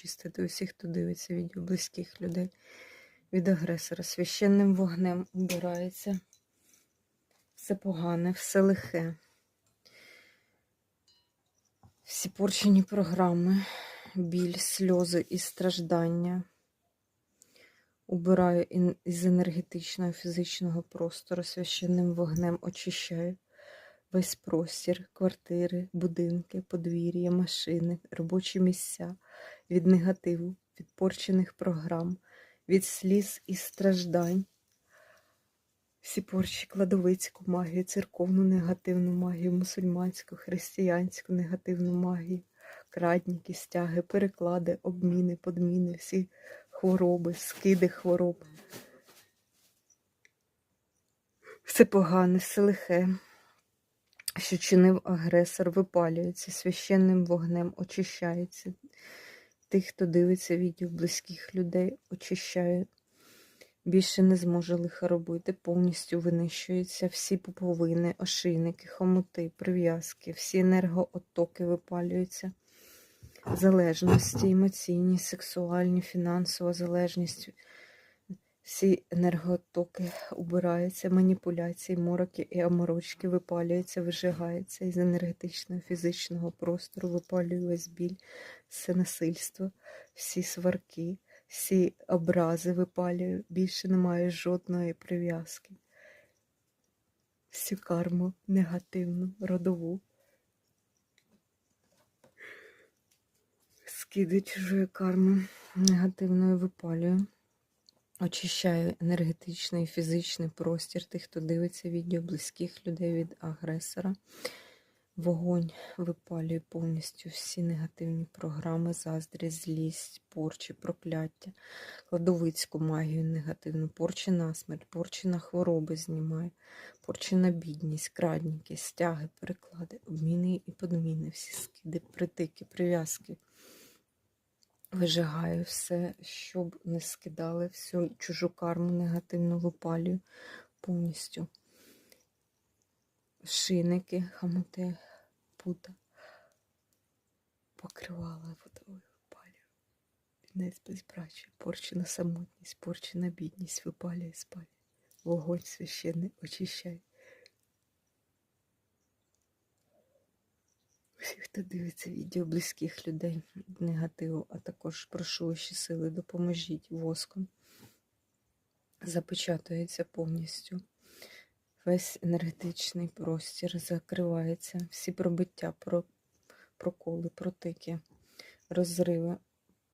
Чистити усіх, хто дивиться відео близьких людей від агресора. Священним вогнем убирається. Все погане, все лихе. Всі порчені програми, біль, сльози і страждання. Убираю із енергетичного фізичного простору священним вогнем очищаю весь простір, квартири, будинки, подвір'я, машини, робочі місця від негативу, від порчених програм, від сліз і страждань. Всі порчі кладовицьку магію, церковну негативну магію, мусульманську, християнську негативну магію, крадніки, стяги, переклади, обміни, подміни, всі хвороби, скиди хвороб. Все погане, все лихе, що чинив агресор, випалюється, священним вогнем очищається. Тих, хто дивиться відео близьких людей, очищає. Більше не зможе лиха робити, повністю винищуються всі пуповини, ошийники, хомути, прив'язки, всі енергоотоки випалюються. Залежності, емоційні, сексуальні, фінансова залежність, всі енергооттоки убираються, маніпуляції, мороки і аморочки випалюються, вижигаються із енергетичного, фізичного простору, випалює весь біль, все насильство, всі сварки, всі образи випалюю, більше немає жодної прив'язки. Всю карму негативну, родову. Скиди чужої карми негативною випалюю. Очищаю енергетичний і фізичний простір тих, хто дивиться відео близьких людей від агресора. Вогонь випалює повністю всі негативні програми, заздрість, злість, порчі, прокляття, кладовицьку магію негативну, порчі на смерть, порчі на хвороби знімаю, порчі на бідність, крадніки, стяги, переклади, обміни і подміни, всі скиди, притики, прив'язки. Вижигаю все, щоб не скидали всю чужу карму негативно випалюю повністю. Шиники, хамути, пута, покривала водою випалюю. Вінець безбрачя, порчена самотність, порчена бідність, випалює спалює. Вогонь священний очищай. Всі, хто дивиться відео близьких людей негативу, а також прошу ваші сили, допоможіть воском. Запечатується повністю. Весь енергетичний простір закривається, всі пробиття, проколи, протики, розриви